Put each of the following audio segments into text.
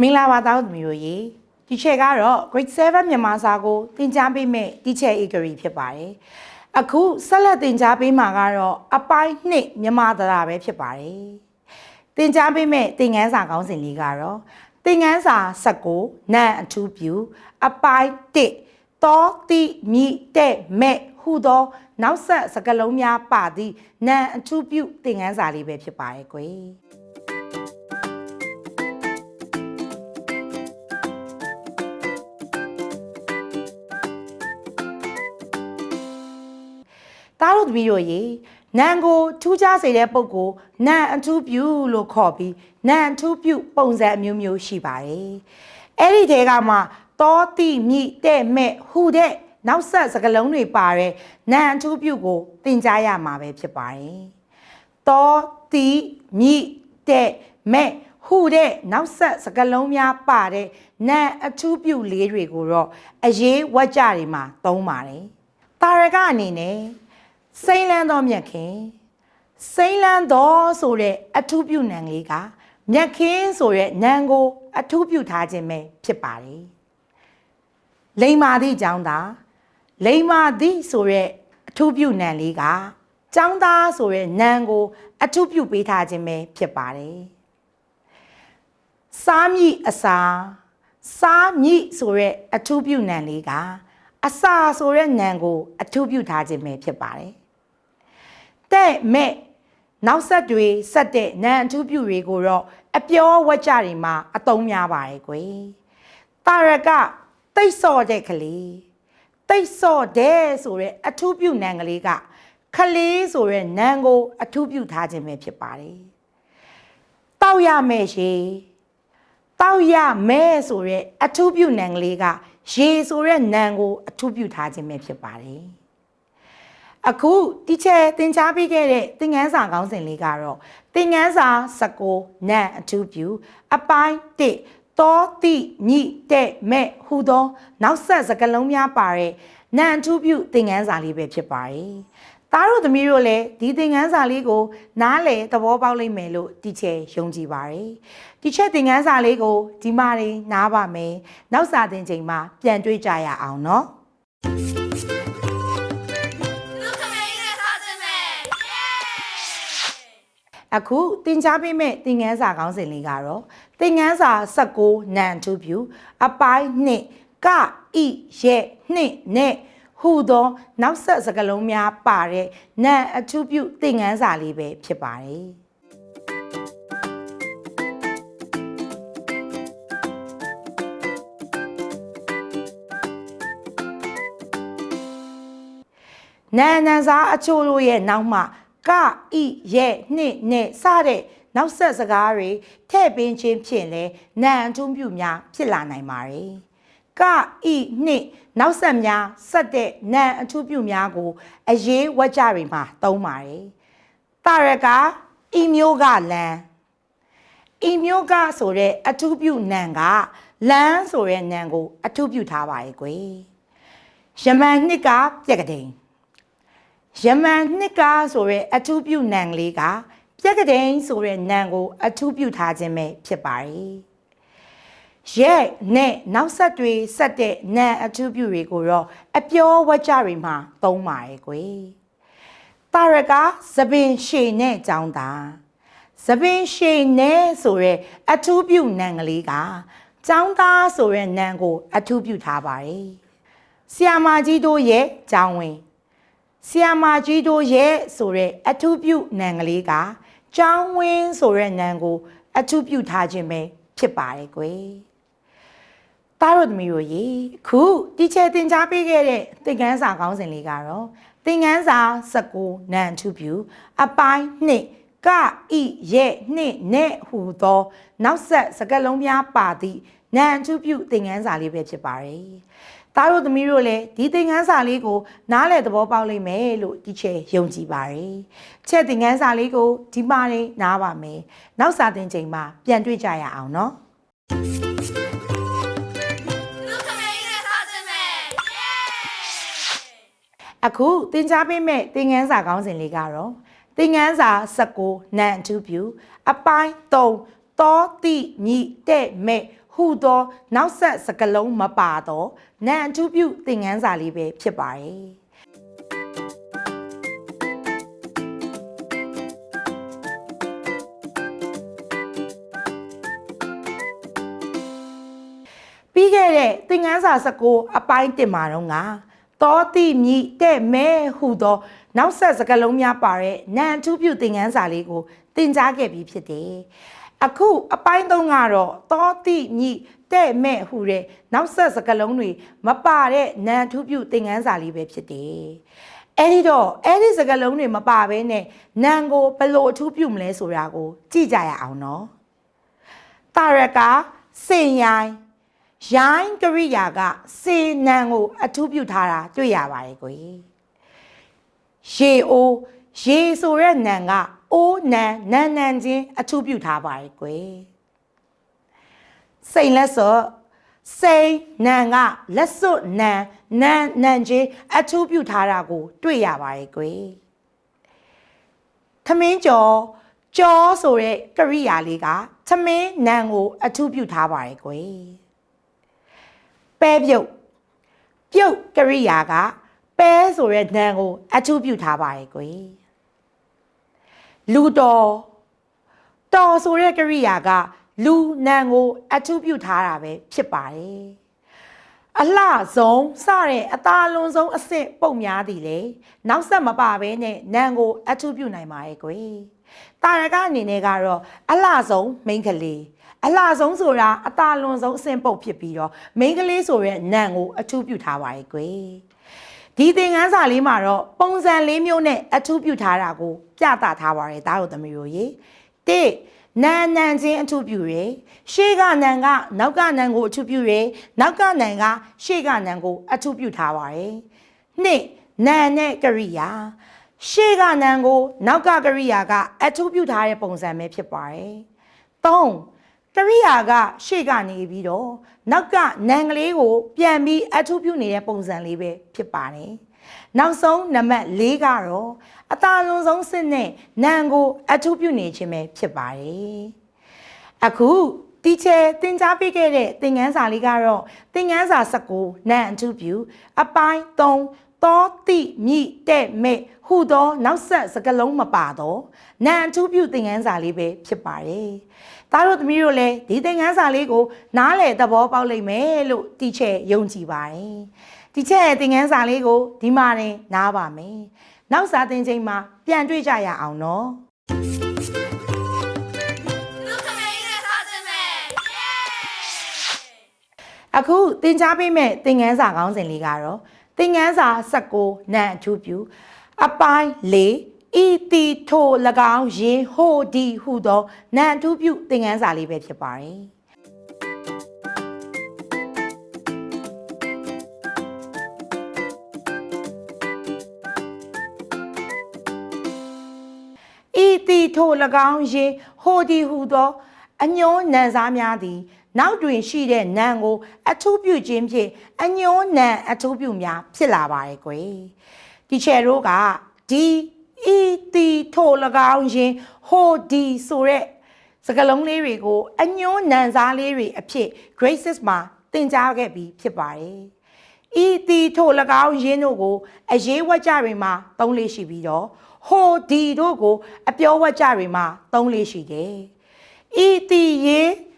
မင်္ဂလာပါသားသမီးတို့ရေဒီချက်ကတော့ grade 7မြန်မာစာကိုသင်ကြားပေးမယ့်ဒီချက် equity ဖြစ်ပါတယ်အခုဆက်လက်သင်ကြားပေးမှာကတော့အပိုင်းနှစ်မြန်မာသရာပဲဖြစ်ပါတယ်သင်ကြားပေးမယ့်သင်ခန်းစာကောင်းစဉ်လေးကတော့သင်ခန်းစာ19နံအထူးပြုအပိုင်း1တောတိမိတဲ့မဲ့ဟူသော နောက်ဆက်စကလုံးများပါသည့်နံအထူးပြုသင်ခန်းစာလေးပဲဖြစ်ပါတယ်ကွယ် တို့သမီးတို့ရေနံကိုထူးခြားစေတဲ့ပုံကိုနံအထူးပြုလို့ခေါ်ပြီးနံအထူးပြုပုံစံအမျိုးမျိုးရှိပါတယ်။အဲ့ဒီတဲကမှတောတိမိတဲ့မဲ့ဟူတဲ့နောက်ဆက်စကလုံးတွေပါတဲ့နံအထူးပြုကိုသင်ကြားရမှာပဲဖြစ်ပါတယ်။တောတိမိတဲ့မဲ့ဟူတဲ့နောက်ဆက်စကလုံးများပါတဲ့နံအထူးပြုလေးတွေကိုတော့အရေးဝတ်ကြတွေမှာသုံးပါတယ်။တာရကအနေနဲ့ စိမ့်လန်းသောမြက်ခင်စိမ့်လန်းသောဆိုတဲ့အထူးပြုနံလေးကမြက်ခင်ဆိုတဲ့နံကိုအထူးပြုထားခြင်းပဲဖြစ်ပါတယ်လိမ္မာသည့်ကျောင်းသားလိမ္မာသည့်ဆိုတဲ့အထူးပြုနံလေးကကျောင်းသားဆိုတဲ့နံကိုအထူးပြုပေးထားခြင်းပဲဖြစ်ပါတယ်စားမြည်အစာစားမြည်ဆိုရက်အထူးပြုနံလေးကအစာဆိုရက်နံကို အထူးပြုထားခြင်းပဲဖြစ်ပါတယ် တဲ့မဲ့နောက်ဆက်တွေဆက်တဲ့နံအထူးပြုတွေကိုတော့အပြောဝက်ကြတွေမှာအသုံးများပါတယ်ကွယ်တာရကတိတ်ဆော့တဲ့ကလေးတိတ်ဆော့တဲ့ဆိုရက်အထူးပြုနံကလေးကခလေးဆိုရက်နံကို အထူးပြုထားခြင်းပဲဖြစ်ပါတယ်တောက်ရမယ်ရှင်တောက်ရမဲဆိုရက်အထူးပြုနံကလေးကရေဆိုရက်နံကို အထူးပြုထားခြင်းပဲဖြစ်ပါတယ် အခုတီချယ်သင်ကြားပေးခဲ့တဲ့သင်ခန်းစာကောင်းစဉ်လေးကတော့သင်ခန်းစာ19နံအထူးပြုအပိုင်း1တောတိမြိတဲ့မဲ့ဟူသော နောက်ဆက်စကလုံးများပါတဲ့နံအထူးပြုသင်ခန်းစာလေးပဲဖြစ်ပါတယ်သားတို့သမီးတို့လည်းဒီသင်ခန်းစာလေးကို နားလည်သဘောပေါက်လိမ့်မယ်လို့တီချယ်ယုံကြည်ပါတယ်။တီချယ်သင်ခန်းစာလေးကိုဒီမှာနေနားပါမယ်။နောက်စာသင်ချိန်မှာပြန်တွေ့ကြရအောင်နော်။ အခုသင်ကြားပေးမယ့်သင်ခန်းစာကောင်းစဉ်လေးကတော့သင်ခန်းစာ19နံထူးပြူအပိုင်းနှစ်ကဣရဲ့နှစ်နဲ့ဟူသောနောက်ဆက်စကားလုံးများပါတဲ့နံအထူးပြုသင်ခန်းစာလေးပဲဖြစ်ပါတယ်နန်နန်စားအချို့တို့ရဲ့နောက်မှ ကဣရဲ့နှစ်နဲ့စတဲ့နောက်ဆက်စကားတွေထည့်ပင်းချင်းဖြင့်လဲနန်အထုံးပြုများဖြစ်လာနိုင်ပါတယ်။ကဣနှစ်နောက်ဆက်များဆက်တဲ့နန်အထူးပြုများကိုအရေးဝတ်ကြတွေမှာသုံးပါတယ်။တာရကဤမျိုးကလန်ဤမျိုးကဆိုတဲ့အထူးပြုနံကလန်းဆိုတဲ့နံကို အထူးပြုထားပါရဲ့ကွယ်။ယမန်နှစ်ကပြက်ကတိန် ယမန်နှစ်ကားဆိုရဲအထူးပြုနံကလေးကပြက်ကတိန်ဆိုရဲနံကို အထူးပြုထားခြင်းပဲဖြစ်ပါတယ်။ရဲ့နဲ့နောက်ဆက်တွေဆက်တဲ့နံအထူးပြုတွေကိုတော့အပြောဝကြတွေမှာသုံးပါရဲ့ကွယ်။တာရကသပင်ရှည်နဲ့ကြောင်းတာသပင်ရှည်နဲ့ဆိုရဲအထူးပြုနံကလေးကကြောင်းသားဆိုရဲနံကို အထူးပြုထားပါတယ်။ဆီယာမာကြီးတို့ရဲ့ကြောင်းဝင် ဆီယာမာကြီးတို့ရဲ့ဆိုတဲ့အထူးပြုနံကလေးကကျောင်းဝင်းဆိုတဲ့နံကို အထူးပြုထားခြင်းပဲဖြစ်ပါတယ်ကွယ်။သားတို့သမီးတို့ရေခုတီချယ်သင်ကြားပေးခဲ့တဲ့သင်ခန်းစာကောင်းစဉ်လေးကတော့သင်ခန်းစာ19နံအထူးပြု အပိုင်း2ကဣရဲ့နှစ်နဲ့ဟူသော နောက်ဆက်စကားလုံးများပါသည့်နံအထူးပြုသင်ခန်းစာလေးပဲဖြစ်ပါတယ်။ သားတို့သမီးတို့လည်းဒီသင်ခန်းစာလေးကို နားလည်သဘောပေါက်လိမ့်မယ်လို့ဒီချေယုံကြည်ပါတယ်။ချက်သင်ခန်းစာလေးကိုဒီမှာနေနားပါမယ်။နောက်စာသင်ချိန်မှာပြန်တွေ့ကြရအောင်နော်။လူခမေးနဲ့ထားခြင်းပဲเย้အခုသင်ကြားပေးမယ့်သင်ခန်းစာကောင်းစဉ်လေးကတော့သင်ခန်းစာ19နံအထူးပြုအပိုင်း3တောတိမြိတဲ့မဲ့ ဟဟူသောနောက်ဆက်စကလုံးမပါတော့နံအထူးပြုသင်ခန်းစာလေးပဲဖြစ်ပါတယ်ပြီးခဲ့တဲ့သင်ခန်းစာ19အပိုင်းတင်မှာတော့ငါတောတိမြည်တဲ့မဲဟူသောနောက်ဆက်စကားလုံးများပါတဲ့နံအထူးပြုသင်ခန်းစာလေးကိုသင်ကြားခဲ့ပြီးဖြစ်တယ်။ အခုအပိုင်း3ကတော့တောတိမြည်တဲ့မဲဟူတဲ့နောက်ဆက်စကားလုံးတွေမပါတဲ့နံအထူးပြုသင်ခန်းစာလေးပဲဖြစ်တယ်။အဲဒီတော့အဲ့ဒီစကားလုံးတွေမပါဘဲနဲ့နံကိုဘယ်လိုအထူးပြုမလဲဆိုတာကို ကြည့်ကြရအောင်နော်။တာရကစင်ရိုင်းရိုင်းကရိယာကစေနံကို အထူးပြုထားတာတွေ့ရပါတယ်ကိုကြီးရေအိုးရေဆိုတဲ့နံက အိုးနံနံနံချင်းအထူးပြုထားပါတယ်ကိုကြီးစိန်လက်စော့စိန်နံကလက်စွပ်နံနံနံချင်းအထူးပြုထားတာကို တွေ့ရပါတယ်ကိုကြီးသမင်းကျော်ကျော်ဆိုတဲ့ကရိယာလေးကသမင်းနံကို အထူးပြုထားပါတယ်ကိုကြီးပဲပြုတ်ပြုတ်ကရိယာကပဲဆိုတဲ့နံကို အထူးပြုထားပါရဲ့ကွယ် လူတော်တော်ဆိုတဲ့ကရိယာက လူနံကို အထူးပြုထားတာပဲဖြစ်ပါတယ်အလှဆုံးစတဲ့အသားအလုံးဆုံးအစ်စ်ပုံများသည်လေနောက်ဆက်မပါဘဲနဲ့နံကို အထူးပြုနိုင်ပါရဲ့ကွယ်တာရကအနေနဲ့ကတော့အလှဆုံးမိန်းကလေးအလှဆုံးဆိုတာအตาလွန်ဆုံးအဆင့်ပုတ်ဖြစ်ပြီးတော့မိန်းကလေးဆိုရဲနံကိုအထူးပြုထားပါရဲ့ကွယ် ဒီသင်ခန်းစာလေးမှာတော့ပုံစံလေးမျိုးနဲ့အထူးပြုထားတာကိုပြသထားပါရဲ့ဒါတို့သမီးတို့ရေတိနံနံချင်းအထူးပြုရယ်ရှေ့ကနံကနောက်ကနံကိုအထူးပြုရယ်နောက်ကနံကရှေ့ကနံကိုအထူးပြုထားပါရဲ့နှစ်နံနဲ့ကရိယာရှေ့ကနံကို နောက်ကကရိယာကအထူးပြုထားတဲ့ပုံစံပဲဖြစ်ပါတယ်သုံး ကရိယာကရှေ့ကနေပြီးတော့နောက်ကနံကလေးကို ပြန်ပြီးအထူးပြုနေတဲ့ပုံစံလေးပဲဖြစ်ပါတယ်။နောက်ဆုံးနံပါတ်၄ကတော့အသာလွန်ဆုံးစစ်နဲ့နံကို အထူးပြုနေခြင်းပဲဖြစ်ပါတယ်။အခုတီချယ်သင်ကြားပေးခဲ့တဲ့သင်ခန်းစာလေးကတော့သင်ခန်းစာ19နံအထူးပြုအပိုင်း3 သောတိမြင့်တဲ့မဲ့ဟူသောနောက်ဆက်စကလုံးမပါတော့နံအထူးပြုသင်ခန်းစာလေးပဲဖြစ်ပါတယ်။သားတို့သမီးတို့လည်းဒီသင်ခန်းစာလေးကိုနားလည်သဘောပေါက်လိမ့်မယ်လို့တီချယ်ယုံကြည်ပါတယ်။တီချယ်ရဲ့သင်ခန်းစာလေးကိုဒီမှာတင်နားပါမယ်။နောက်စာသင်ချိန်မှာပြန်တွေ့ကြရအောင်နော်။လူခမေးနဲ့စားခြင်းပဲယေအခုသင်ကြားပေးမဲ့သင်ခန်းစာခေါင်းစဉ်လေးကတော့ သင်ခန်းစာ19နံအထူးပြုအပိုင်း၄ဤတီထို၎င်းယင်ဟိုဒီဟုသောနံအထူးပြုသင်ခန်းစာလေးပဲဖြစ်ပါတယ်ဤတီထို၎င်းယင်ဟိုဒီဟုသောအညောနံစားများသည် နောက်တွင်ရှိတဲ့နံကိုအထူးပြုခြင်းဖြင့်အညောနံအထူးပြုများဖြစ်လာပါရဲ့ကွယ်ဒီချယ်တို့ကဒီဤတီထို၎င်းယင်ဟိုဒီဆိုတဲ့စကားလုံးလေးတွေကိုအညောနံစားလေးတွေအဖြစ် graces မှာသင်ကြားခဲ့ပြီးဖြစ်ပါတယ်ဤတီထို၎င်းယင်းတို့ကိုအရေးဝတ်ကြတွေမှာသုံးလေးရှိပြီးတော့ဟိုဒီတို့ကို အပြောဝတ်ကြတွေမှာသုံးလေးရှိတယ်ဤတီရင်၎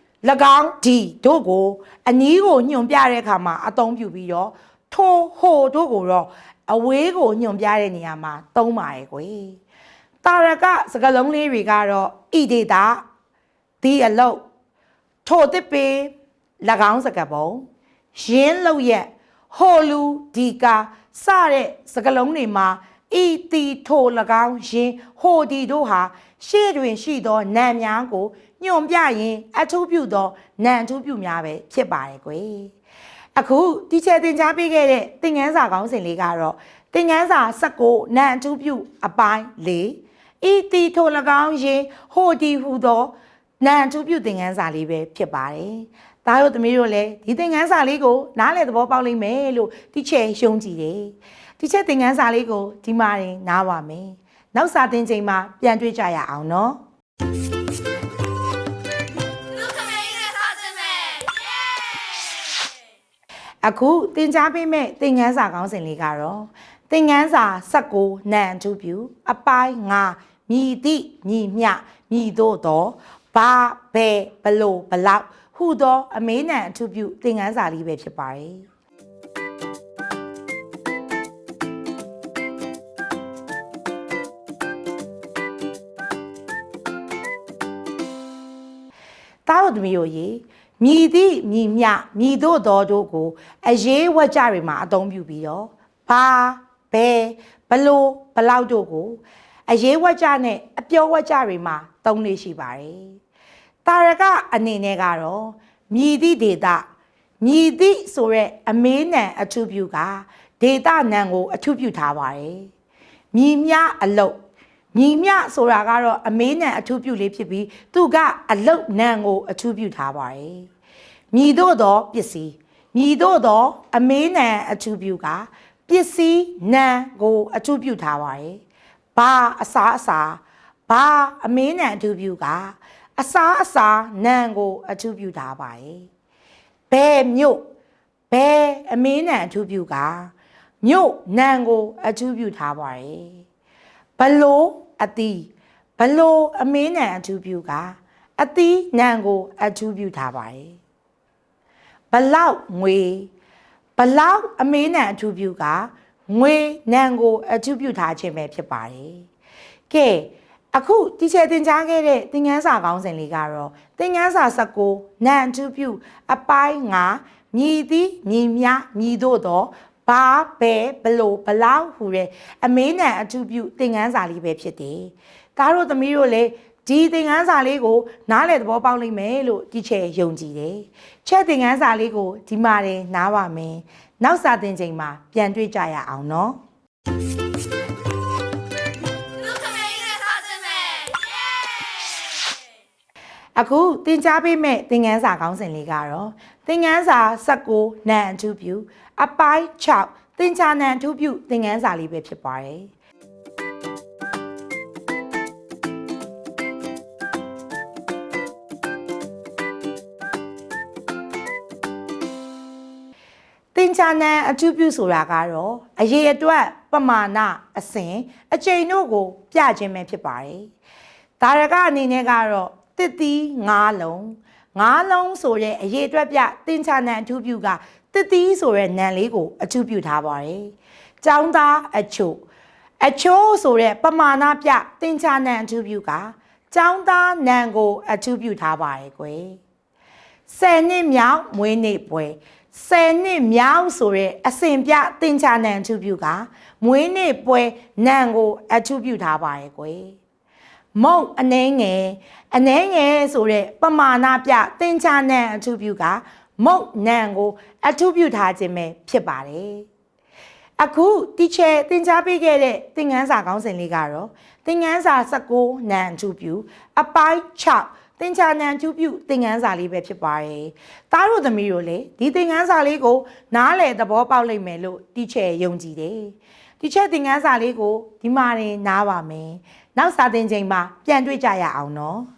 င်းဒီတို့ကိုအနီးကိုညွန်ပြတဲ့အခါမှာအသုံးပြုပြီးတော့ထိုဟိုတို့ကိုတော့အဝေးကိုညွန်ပြတဲ့နေရာမှာသုံးပါရဲ့ကွယ်တာရကစကလုံးလေးတွေကတော့ဣဒေတာဒီအလုတ်ထိုတစ်ပေ၎င်းစကပုံရင်းလောက်ရက်ဟိုလူဒီကာစတဲ့စကလုံးတွေမှာ ဤတီထို၎င်းယင်ဟိုဒီတို့ဟာရှေ့တွင်ရှိသောနာမ်များကိုညွန်ပြရင်အထူးပြုသောနာမ်အထူးပြုများပဲဖြစ်ပါတယ်ကွယ်အခုတီချယ်တင် जा ပေးခဲ့တဲ့သင်ခန်းစာကောင်းစဉ်လေးကတော့သင်ခန်းစာ19နာမ်အထူးပြုအပိုင်း၄ဤတီထို၎င်းယင်ဟိုဒီဟူသောနာမ်အထူးပြုသင်ခန်းစာလေးပဲဖြစ်ပါတယ်။ဒါတို့သမီးတို့လည်းဒီသင်ခန်းစာလေးကိုနားလည်သဘောပေါက်လိမ့်မယ်လို့တီချယ်ယုံကြည်တယ်။ တီချယ်သင်ခန်းစာလေးကိုဒီမှာရင်နားပါမယ်။နောက်စာသင်ချိန်မှာပြန်တွေ့ကြရအောင်နော်။လူခမေးနဲ့စားခြင်းပဲယေအခုသင်ကြားပေးမဲ့သင်ခန်းစာကောင်းစဉ်လေးကတော့သင်ခန်းစာ16နံအထူးပြုအပိုင်း9မြည်သည့်မြည်မြမြည်တို့တော့ဘာဘဲဘလို့ဘလောက်ဟူသောအမေးနံအထူးပြုသင်ခန်းစာလေးပဲဖြစ်ပါတယ် တားတို့သမီးတို့ရေမြည်သည့်မြည်မြမြည်တို့တော်တို့ကိုအရေးဝတ်ကြတွေမှာအသုံးပြုပြီးတော့ဘာဘဲဘလို့ဘလောက်တို့ကိုအရေးဝတ်ကြနဲ့အပြောဝတ်ကြတွေမှာသုံးလေးရှိပါတယ်။တာရကအနေနဲ့ကတော့မြည်သည့်ဒေတာမြည်သည့်ဆိုရက်အမေးနံအထူးပြုကဒေတာနံကို အထူးပြုထားပါတယ်။မြည်မြအလုတ် ညီမြဆိုတာကတော့အမေးနံအထူးပြုလေးဖြစ်ပြီးသူကအလုတ်နံကိုအထူးပြုထားပါတယ်။မြည်တို့သောပစ္စည်းမြည်တို့သော အမေးနံအထူးပြုကပစ္စည်းနံကိုအထူးပြုထားပါတယ်။ဘာအစားအစာဘာအမေးနံအထူးပြုကအစားအစာနံကို အထူးပြုထားပါတယ်။ဘယ်မြို့ဘယ်အမေးနံအထူးပြုကမြို့နံကို အထူးပြုထားပါတယ်။ဘလို့ အတီးဘလို့အမင်းနံအထူးပြုကအတီးနံကိုအထူးပြုထားပါတယ်ဘလောက်ငွေဘလောက်အမင်းနံအထူးပြုကငွေနံကိုအထူးပြုထားခြင်းပဲဖြစ်ပါတယ်ကဲအခုတီချယ်တင်ကြားခဲ့တဲ့သင်ခန်းစာကောင်းစဉ်လေးကတော့သင်ခန်းစာ19နံအထူးပြုအပိုင်း9မြည်သည်မြည်မြမြည်တို့တော့ ဘာပဲဘလို့ဘလောက်ဟူတဲ့အမေးနံအထူးပြုသင်ခန်းစာလေးပဲဖြစ်တယ်။ဒါတို့သမီးတို့လည်းဒီသင်ခန်းစာလေးကို နားလည်သဘောပေါက်လိမ့်မယ်လို့တီချယ်ယုံကြည်တယ်။ချက်သင်ခန်းစာလေးကိုဒီမှာတင်နားပါမယ်။နောက်စာသင်ချိန်မှာပြန်တွေ့ကြရအောင်နော်။ အခုသင်ကြားပေးမဲ့သင်ခန်းစာကောင်းစဉ်လေးကတော့သင်ခန်းစာ19နံအထူးပြုအပိုင်း6သင်ကြားနံအထူးပြုသင်ခန်းစာလေးပဲဖြစ်ပါတယ်။သင်္ချာနံအထူးပြုဆိုတာကတော့အရေးအတွက်ပမာဏအစဉ်အချိန်တို့ကို ပြခြင်းပဲဖြစ်ပါတယ်။ဒါရကအနေနဲ့ကတော့ တစ်သီး၅လုံး၅လုံးဆိုတဲ့အရေးအတွက်ပြသင်္ချာနံအထူးပြုကတစ်သီးဆိုတဲ့နံလေးကိုအထူးပြုထားပါတယ်။ចောင်းသားအချို့အချို့ဆိုတဲ့ပမာဏပြသင်္ချာနံအထူးပြုကចောင်းသားနံကို အထူးပြုထားပါတယ်ကွယ်။ဆယ်နှစ်မြောက်မွေးနေ့ပွဲဆယ်နှစ်မြောက်ဆိုရဲအစဉ်ပြတင်ချာနံအထူးပြုကမွေးနေ့ပွဲနံကို အထူးပြုထားပါရဲ့ကွယ် မုံအနှဲငယ်အနှဲငယ်ဆိုရဲပမာဏပြတင်ချာနံအထူးပြုကမုံနံကို အထူးပြုထားခြင်းပဲဖြစ်ပါတယ်အခုတီချယ်သင်ကြားပေးခဲ့တဲ့သင်ခန်းစာကောင်းစဉ်လေးကတော့သင်ခန်းစာ19နံအထူးပြုအပိုင်း6သင်္ချာနံအထူးပြုသင်ခန်းစာလေးပဲဖြစ်ပါတယ်။သားတို့သမီးတို့လည်းဒီသင်ခန်းစာလေးကိုနားလည်သဘောပေါက်လိမ့်မယ်လို့တီချယ်ယုံကြည်တယ်။တီချယ်သင်ခန်းစာလေးကိုဒီမှာနေနားပါမယ်။ နောက်စာသင်ချိန်မှာပြန်တွေ့ကြရအောင်နော်။